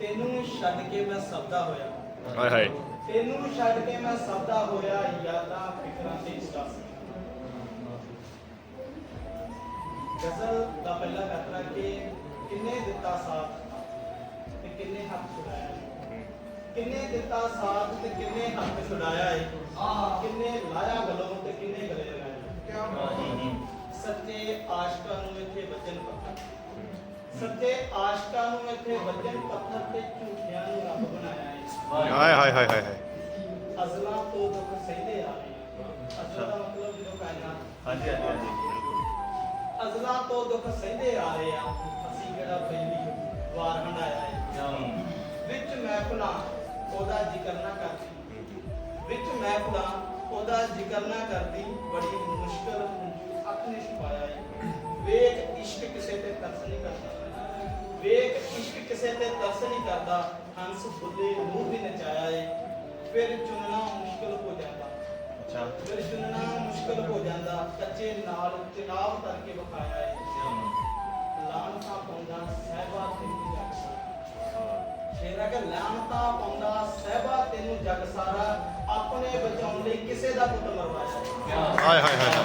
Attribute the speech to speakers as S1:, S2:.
S1: ਤੈਨੂੰ ਛੱਡ ਕੇ ਮੈਂ ਸਬਦਾ ਹੋਇਆ।
S2: ਹਾਏ ਹਾਏ।
S1: ਤੈਨੂੰ ਛੱਡ ਕੇ ਮੈਂ ਸਬਦਾ ਹੋਇਆ ਯਾਦਾਂ ਫਿਕਰਾਂ ਤੇ ਉਦਾਸ। ਗਜ਼ਲ ਦਾ ਪਹਿਲਾ ਕਤਰਾ ਕਿ ਕਿੰਨੇ ਦਿੱਤਾ ਸਾਥ ਤੇ ਕਿੰਨੇ ਹੱਥ ਛੁਡਾਇਆ। ਕਿੰਨੇ ਦਿੱਤਾ ਸਾਥ ਤੇ ਕਿੰਨੇ ਹੱਥ ਛੁਡਾਇਆ ਏ। ਆਸ਼ਕਾਂ ਨੂੰ ਇੱਥੇ ਵਚਨ ਪੱਥਰ ਤੇ ਝੂਠਿਆਂ ਨੂੰ ਰੱਬ ਬਣਾਇਆ ਏ
S2: ਹਾਏ। ਹਾਏ ਹਾਏ ਹਾਏ ਹਾਏ
S1: ਅਜ਼ਲਾਂ ਤੋਂ ਦੁੱਖ ਸਹਿੰਦੇ ਆ ਰਹੇ ਹਾਂ। ਅਜ਼ਲ ਦਾ ਮਤਲਬ ਜਦੋਂ ਕਾਇਨਾਤ
S3: ਹਾਂਜੀ ਹਾਂਜੀ ਹਾਂਜੀ
S1: ਅਜ਼ਲਾਂ ਤੋਂ ਦੁੱਖ ਸਹਿੰਦੇ ਆ ਰਹੇ ਆ ਅਸੀਂ ਕਿਹੜਾ ਪਹਿਲੀ ਵਾਰ ਹੰਡਾਇਆ ਏ ਵਿੱਚ ਮਹਿਫਲਾਂ ਉਹਦਾ ਜ਼ਿਕਰ ਨਾ ਕਰਦੀ। ਵਿੱਚ ਮਹਿਫਲਾਂ ਉਹਦਾ ਜ਼ਿਕਰ ਨਾ ਕਰਦੀ ਬੜੀ ਮੁਸ਼ਕਲ ਛੁਪਾਇਆ ਏ ਵੇਖ ਇਸ਼ਕ ਕਿਸੇ ਤੇ ਤਰਸ ਨਹੀਂ ਕਰਦਾ। ਵੇਖ ਇਸ਼ਕ ਕਿਸੇ ਤੇ ਤਰਸ ਨਹੀਂ ਕਰਦਾ ਹੰਸ ਬੁੱਲੇ ਨੂੰ ਵੀ ਨਚਾਇਆ ਏ ਫਿਰ ਚੁਣਨਾ ਮੁਸ਼ਕਲ ਹੋ ਜਾਂਦਾ।
S3: ਅੱਛਾ।
S1: ਫਿਰ ਚੁਣਨਾ ਮੁਸ਼ਕਲ ਹੋ ਜਾਂਦਾ ਕੱਚੇ ਨਾਲ ਚਨਾਬ ਕਰਕੇ ਵਿਖਾਇਆ ਏ। ਲਾਨਤਾ ਪਾਉਂਦਾ ਸਹਿਬਾ ਤੈਨੂੰ ਜਗ ਸਾਰਾ। ਸ਼ੇਰਾ ਕਿ ਲਾਨਤਾ ਪਾਉਂਦਾ ਸਹਿਬਾ ਤੈਨੂੰ ਜਗ ਸਾਰਾ ਆਪਣੇ ਬਚਾਉਣ ਲਈ ਕਿਸੇ ਦਾ ਪੁੱਤ ਮਰਵਾਇਆ
S2: ਹਾਏ ਹਾਏ ਹਾਏ।